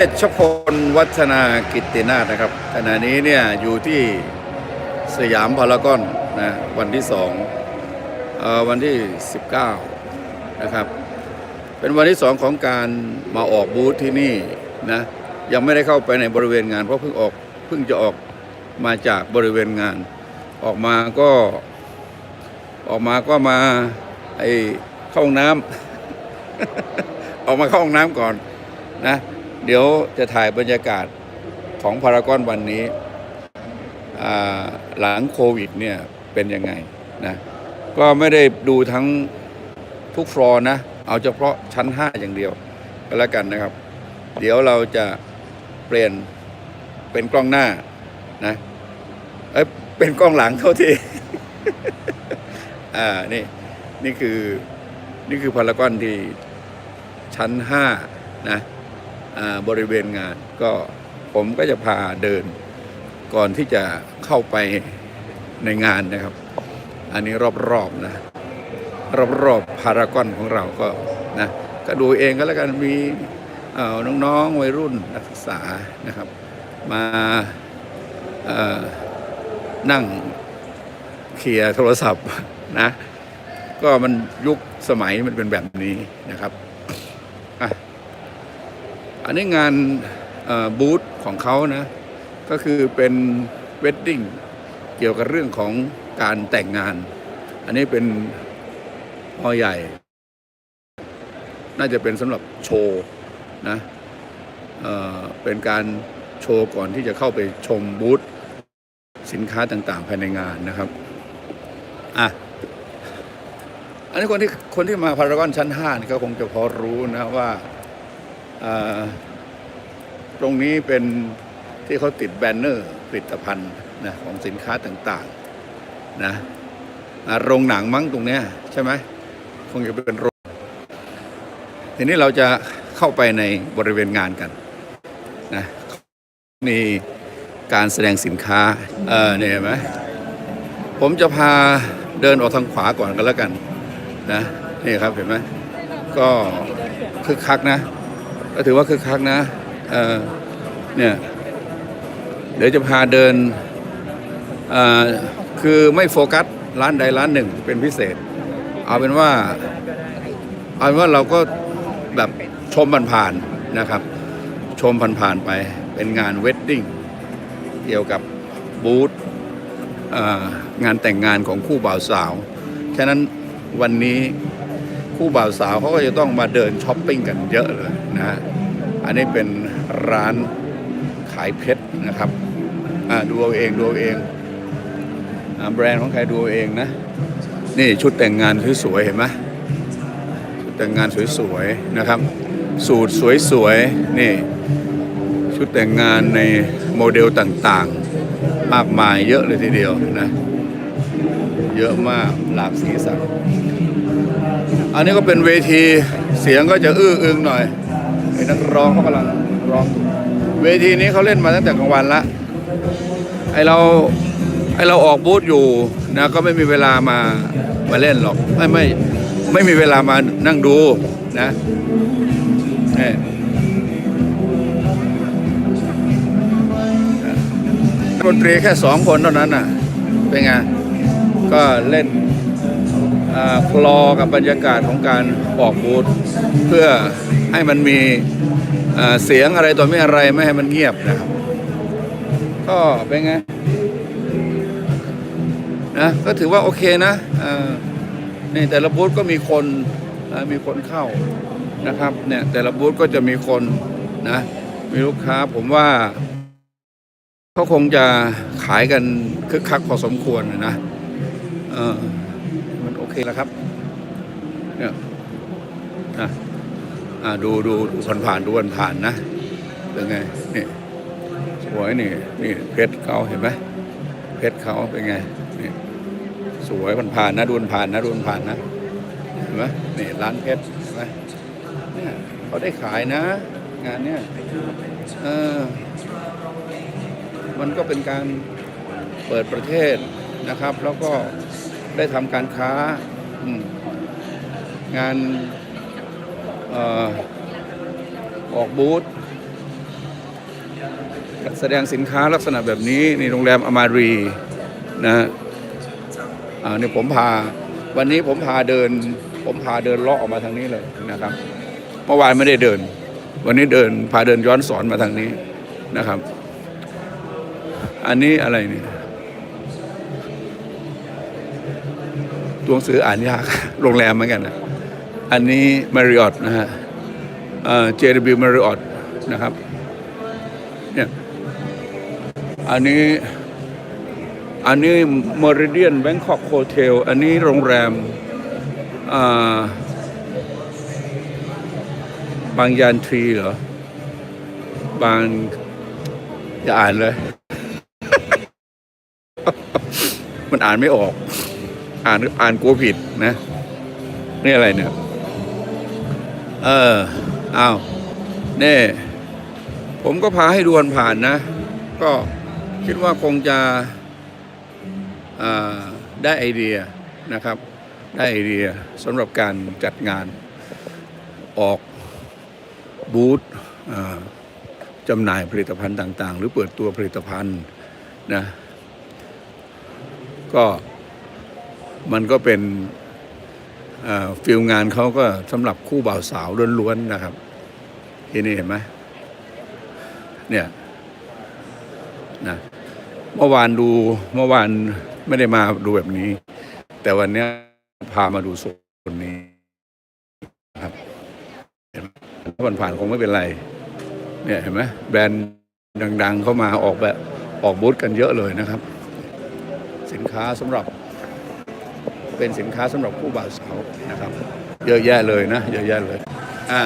เชพลวัฒนากิตตินาถนะครับขณะนี้เนี่ยอยู่ที่สยามพารากอนนะวันที่สองออวันที่ 19 นะครับ เป็นวันที่สองของการมาออกบูธที่นี่นะยังไม่ได้เข้าไปในบริเวณงาน เพราะเพิ่งออกเพิ่งจะออกมาจากบริเวณงาน ออกมาก็ออกมาก็มาไอเข้าห้องน้ำ ออกมาเข้าห้องน้ำก่อนนะ เดี๋ยวจะถ่ายบรรยากาศของพารากอนวันนี้หลังโควิดเนี่ยเป็นยังไงนะก็ไม่ได้ดูทั้งทุกฟลอร์นะ เอาเฉพาะชั้น 5 อย่างเดียวก็แล้วกันนะครับ เดี๋ยวเราจะเปลี่ยนเป็นกล้องหน้านะเอ้ยเป็นกล้องหลังเท่าที่อ่านี่นี่คือนี่คือพารากอนที่ชั้น 5 นะ บริเวณงานก็ผมก็จะพาเดินก่อนที่จะเข้าไปในงานนะครับ อันนี้รอบๆนะ รอบๆพารากอนของเราก็นะก็ดูเองก็แล้วกันมีเอ่อน้องๆวัยรุ่นนักศึกษานะครับ มานั่งเคลียร์โทรศัพท์นะ ก็มันยุคสมัยมันเป็นแบบนี้นะครับ อันนี้งานบูธของเขานะ ก็คือเป็นเวดดิ้งเกี่ยวกับเรื่องของการแต่งงาน อันนี้เป็นฮอใหญ่ น่าจะเป็นสำหรับโชว์นะเเป็นการโชว์ก่อนที่จะเข้าไปชมบูธสินค้าต่างๆ ภายในงานนะครับ อะ อันนี้คนที่คนที่มาพารากอนชั้น5นี่ก็คงจะพอรู้นะว่า ตรงนี้เป็นที่เขาติดแบนเนอร์ผลิตภัณฑ์นะของสินค้าต่างๆนะโรงหนังมั้งตรงเนี้ยใช่ไหมคงจะเป็นโรงทีนี้เราจะเข้าไปในบริเวณงานกันนะมีการแสดงสินค้าเออเนี่ยเห็นไหมผมจะพาเดินออกทางขวาก่อนกันแล้วกันนะนี่ครับเห็นไหมก็คึกคักนะ ก็ถือว่าคึกคักนะเออเนี่ยเดี๋ยวจะพาเดินอ่อคือไม่โฟกัสร้านใดร้านหนึ่งเป็นพิเศษ เอาเป็นว่า เอาเป็นว่าเราก็แบบชมผ่านๆนะครับ ชมผ่านๆไปเป็นงานเวดดิ้งเกี่ยวกับบูธงานแต่งงานของคู่บ่าวสาว ฉะนั้นวันนี้ คู่บ่าวสาวเขาก็จะต้องมาเดินช้อปปิ้งกันเยอะเลยนะฮะอันนี้เป็นร้านขายเพชรนะครับอ่าดูเอาเองดูเอาเองอ่าแบรนด์ของใครดูเอาเองนะ นี่ชุดแต่งงานสวยๆเห็นไหมชุดแต่งงานสวยๆนะครับ สูตรสวยๆนี่ชุดแต่งงานในโมเดลต่างๆ มากมายเยอะเลยทีเดียวนะ เยอะมากหลากสีสัน อันนี้ก็เป็นเวทีเสียงก็จะอื้ออึงหน่อยไอ้นักร้องเขากำลังร้อง เวทีนี้เขาเล่นมาตั้งแต่กลางวันละไอเราไอเราออกบูธอยู่นะก็ไม่มีเวลามามาเล่นหรอกไม่ไม่ไม่มีเวลามานั่งดูนะนี่ดนตรีแค่สองคนเท่านั้นน่ะ เป็นไง ก็เล่น คลอกับบรรยากาศของการออกบูธเพื่อให้มันมีเสียงอะไรต่อไม่อะไรไม่ให้มันเงียบนะครับ ก็เป็นไงนะก็ถือว่าโอเคนะอ่านี่แต่ละบูธก็มีคนมีคนเข้านะครับเนี่ยแต่ละบูธก็จะมีคนนะมีลูกค้าผมว่าเขาคงจะขายกันคึกคักพอสมควรนะเออ เคแล้วครับ เนี่ยอะอ่าดูดูดูผ่านผ่านดูผ่านผ่านนะเป็นไงนี่สวยนี่นี่เพชรเขาเห็นไหมเพชรเขาเป็นไงนี่สวยผ่านผ่านนะดูผ่านผ่านนะดูผ่านๆนะเห็นไหมนี่ร้านเพชรเห็นไหมเนี่ยเขาได้ขายนะ งานเนี่ยเออมันก็เป็นการเปิดประเทศนะครับ แล้วก็ ได้ทำการค้างานออออกบูธแสดงสินค้าลักษณะแบบนี้ในโรงแรมอมารีนะฮะอ่านี่ผมพา วันนี้ผมพาเดิน ผมพาเดินเลาะออกมาทางนี้เลยนะครับ เมื่อวานไม่ได้เดิน วันนี้เดินพาเดินย้อนสอนมาทางนี้นะครับ อันนี้อะไรเนี่ย ตัวหนังสืออ่านยากโรงแรมเหมือนกันนะอันนี้มาริออตนะฮะเอ่อ JW Marriott นะครับเนี่ยอันนี้อันนี้ Meridian Bangkok Hotel อันนี้โรงแรมอ่าบางยานทรีเหรอ บางอย่าอ่านเลย มันอ่านไม่ออก อ่านอ่านกลัวผิดนะนี่อะไรเนี่ย เอออ้าวนี่ผมก็พาให้ดูผ่านนะ ก็คิดว่าคงจะได้ไอเดียนะครับ ได้ไอเดียสำหรับการจัดงานออกบูธจำหน่ายผลิตภัณฑ์ต่าง ๆ หรือเปิดตัวผลิตภัณฑ์นะ ก็ มันก็เป็นฟิลงานเขาก็สำหรับคู่บ่าวสาวล้วนๆนะครับที่นี่เห็นไหมเนี่ยนะเมื่อวานดูเมื่อวานไม่ได้มาดูแบบนี้ แต่วันนี้พามาดูโซนนี้ครับถ้าผ่านๆคงไม่เป็นไร เนี่ยเห็นไหมแบรนด์ดัง ๆ เข้ามาออกแบบออกบูธกันเยอะเลยนะครับ สินค้าสำหรับ เป็นสินค้าสำหรับผู้บ่าวสาวนะครับ เยอะแยะเลยนะเยอะแยะเลยอ่า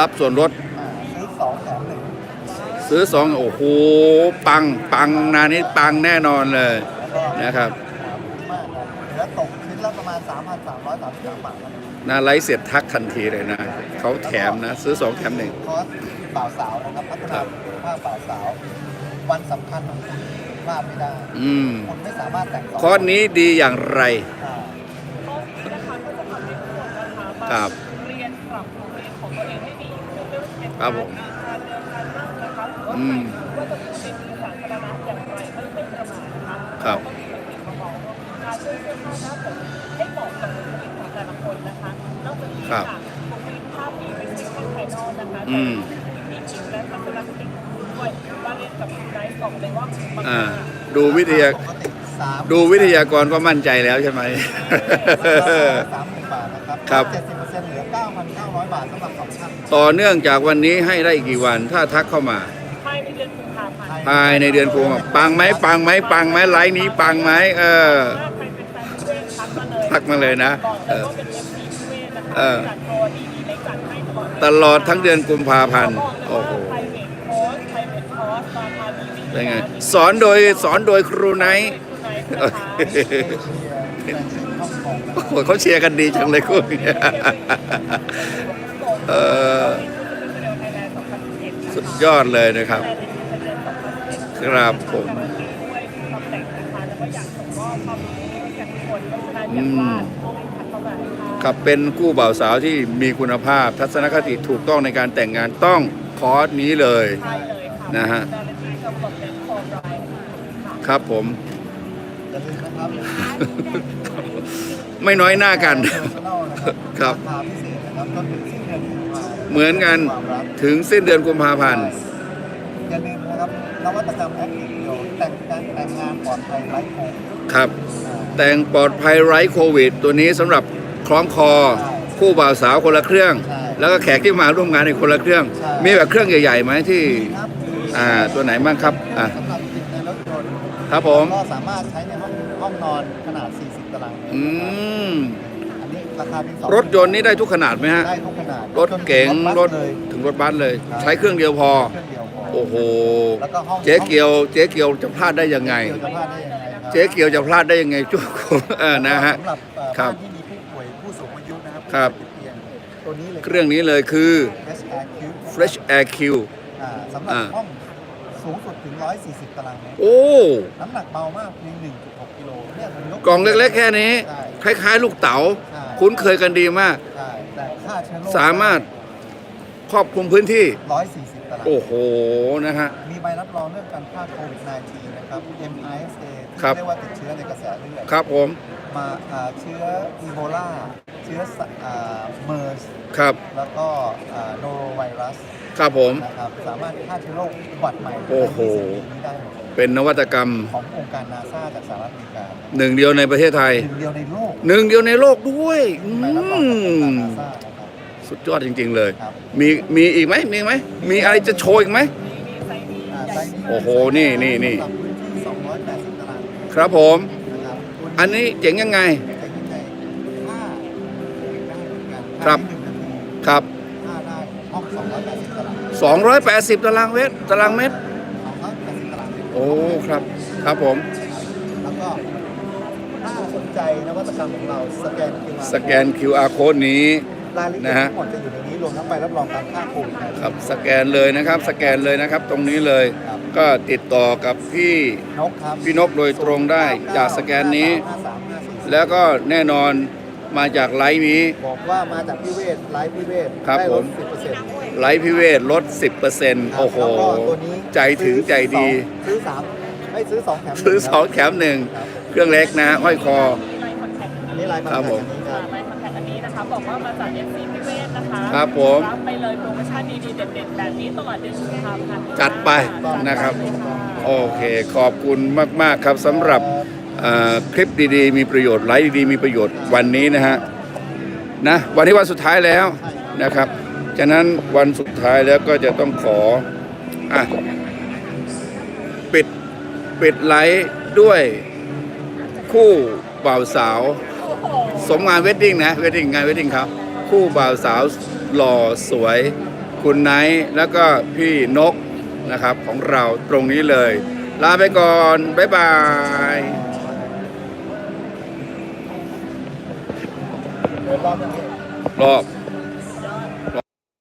รับส่วนลดอ่าซื้อสองแถมหนึ่งซื้อสองโอ้โหปังปังนานี้ปังแน่นอนเลยแล้วก็นะครับมากครับเหลือตกชิ้นละประมาณ 3,333บาทครับนาไลฟ์เสร็จทักทันทีเลยนะเขาแถมนะ ซื้อสองแถมหนึ่งคอร์สบ่าวสาวนะครับพัฒครันาบภาพบ่าวสาว วันสำคัญของคุณ พลาดไม่ได้อืมคุณไม่สามารถแต่งต่คอร์สนี้ดีอย่างไร อ่าข้อนี้นะคะก็จะทำให้ทุกคนนะคะครับมาเรียนปรับโรงเรียนของตัวเองให้ดีขึ้นไม่ว่าจะเป็นครับผมการเดินการนั่งนะคะหรือว่าอืมว่าจะพูดในที่สาธารณะอย่างไรไม่เป็นประมาทนะคะครับก็มีสติประกอบการช่วยเสื้อผ้าหน้าผมให้เหมาะกับบุคลิกของแต่ละคนนะคะนอกจากนี้ครับค่ะบุคลิกภาพนี้ไม่ใช่แค่ภายนอกนะคะอืมแต่มีจริงและทัศนคติด้วย ว่าเรียนกับคุณไนท์บอกเลยว่าบางอ่างานดูวิทยาปกติสามดูวิทยากรก็มั่นใจแล้วใช่ไหม สามหมื่นบาทนะครับครับ เจ็ดสิบเปอร์เซ็นต์เหลือเก้าพันเก้าร้อยบาทสำหรับสองท่านต่อเนื่องจากวันนี้ให้ได้อีกกี่วัน ถ้าทักเข้ามา ภายในเดือนกุมภาพันธ์ภายในเดือนกุมภาพันธ์ปังไหมปังไหมปังไหมไลน์นี้ปังไหมเออ ถ้าใครเป็นแฟนพี่เวททักมาเลยทักมาเลยนะบอกเอเลยอ ว่าเป็น FC พี่เวทนะคะเออ จัดโปรดีๆในจัดให้ตลอดตลอดทั้งเดือนกุมภาพันธ์ บอกเลยโอ้ว่าโหไพร ป็นไงสอนโดยสอนโดยครูไนท์คุณไนท์นะคะเอเชียแฟนซีฮ่องกงนะคโอ้โหเขาเชียร์กันดีจังเลยคู่นี้เออสุดยอดเลยนะครับ ครับผมอืมกับเป็นกู้บ่าวสาวที่มีคุณภาพ ทัศนคติถูกต้องในการแต่งงานต้องคอร์สนี้เลยนะฮะ แต่ละที่กำหนดเป็นคอร์ไรค่ะครับผม อย่าลืมนะครับไม่น้อยหน้ากัน Personal นะครับครับราคาพิเศษนะครับจนถึงสิ้นเดือนกุมภาพันธ์เหมือนกันความรักถึงสิ้นเดือนกุมภาพันธ์ อย่าลืมนะครับนวัตกรรมแอคทีฟโยแต่งการแต่งงานปลอดภัยไร้โควิดครับ อ่า แต่งปลอดภัยไร้โควิด ตัวนี้สำหรับคล้องคอ คู่บ่าวสาวคนละเครื่อง ใช่แล้วก็แขกที่มาร่วมงานในคนละเครื่อง ใช่ มีแบบเครื่องใหญ่ๆไหมที่ ครับ อ่าตัวไหนบ้างครับอ่าสำหรับติดในรถยนต์ครับผมก็สามารถใช้ในห้องห้องนอนขนาด 40 ตารางเมตรอืม อันนี้ราคาเป็นสองรถยนต์นี่ได้ทุกขนาดไหมฮะ ได้ทุกขนาดรถเก๋งจนถึรถเลย ถึงรถบัสเลย ครับ ใช้เครื่องเดียวพอ เครื่องเดียวพอ โอ้โห แล้วก็ห้อง เจ๊เกียว เจ๊เกียวจะพลาดได้ยังไง เกียวจะพลาดได้ยังไงครับเจ๊เกียวจะพลาดได้ยังไงจุ๊กเออนะฮะ สำหรับเอ่อครับบ้านที่มีผู้ป่วยผู้สูงอายุนะครับครับ ผู้ป่วยติดเตียงตัวนี้เลย เครื่องนี้เลยคือ Fresh Air Fresh Air Q Cube อ่าสำหรับอ่า ห้องสูงสุดถึง 140 ตารางเมตร โอ้น้ำหนักเบามากเพียง1.6กิโลเนี่ยผมยกล่องเล็กๆแค่นี้ ใช่คล้ายๆ ลูกเต๋าใช่คุ้นเคยกันดีมาก ใช่แต่ค่าเชื้อโรคสามารถ ครอบคลุมพื้นที่ 140ตลาดโอ้โหนะฮะ มีใบรับรองเรื่องการฆ่าโควิด -19 นะครับ MISA ที่ครับ เรียกว่าติดเชื้อในกระแสเลือดครับผม มาอ่าเชื้ออีโบลาเชื้อสอ่าเมอร์สครับ แล้วก็โนโรไวรัสครับผมนะครับสามารถฆ่าเชื้อโรคอุบัติใหม่โอ้โหในนี้ได้หมดเป็นนวัตกรรมขององค์การนาซาจากสหรัฐอเมริกาหนึ่งเดียวในประเทศไทย หนึ่งเดียวในโลกหนึ่งเดียวในโลกด้วยอืใบรับรองจากองค์การมนาซานะครับสุดยอดจริง ๆ เลยครับมีมีอีกไหมมีอีกไหมมีอะไรจะโชว์อีกไหมมีมีไซส์นี้อ่าใหญ่ไซส์นี้โอ้โห นี่นี่นี่สำหรับพื้นที่280ตารางเมตรครับผมนะครับตัว อันนี้เจ๋งยังไงจะยังไงถ้าได้เหมือนกันครับ ภายในหนึ่งนาทีครับ ถ้าได้ห้อง280ตารางเมตร280 ตารางเมตรตารางเมตร 280ตารางเมตรโอ้ครับ ครับผม แล้วก็ถ้าสนใจนวัตกรรมของเราสแกน QR สแกน QR code นี้ รายละเอียดนะฮะ ทั้งหมดจะอยู่ในนี้รวมทั้งใบรับรองการฆ่าโควิดนะครับสแกนเลยนะครับ สแกนเลยนะครับ ตรงนี้เลย ครับ ก็ติดต่อกับพี่นกครับพี่นกโดยตรงได้จากสแกนนี้ 5354แล้วก็แน่นอนมาจากไลฟ์นี้ บอกว่ามาจากพิเวศไลฟ์พิเวศครับได้ผลมด10%ไลฟ์พิเวทลด 10%โอ้โหแล้วก็ตัวนี้ใจถึงใจดี ซื้อสามไม่ซื้อสองแถมหนึ่ซื้อครับสองแถมหนึ่งครับเครื่องเล็กนะห้อยคอมีไลน์คอนแทคอันนี้ลายคอนแทคครับผม อันนี้คอ่ารับไลน์คอนแทคอันนี้นะคะบอกว่ามาจาก FC พิเวศ นะคะครับผมรับไปเลยโปรโมชั่นดีๆเด็ดๆแบบนี้ตลอดเดือนกุมภาพันธ์จัดไปนะครับ โอเค ขอบคุณมาก ๆ ครับสำหรับเอ่อคลิปดีๆ มีประโยชน์ไลฟ์ดีๆมีประโยชน์วันนี้นะฮะนะวันที่วันสุดท้ายแล้วนะครับฉะนั้นวันสุดท้ายแล้วก็จะต้องขออะปิดปิดไลฟ์ด้วยคู่บ่าวสาว สมงานเวดดิ้งนะเวดดิ้งงานเวดดิ้งครับ คู่บ่าวสาวหล่อสวย คุณไนท์แล้วก็พี่นกนะครับของเราตรงนี้เลย ลาไปก่อน บ๊ายบายรอบ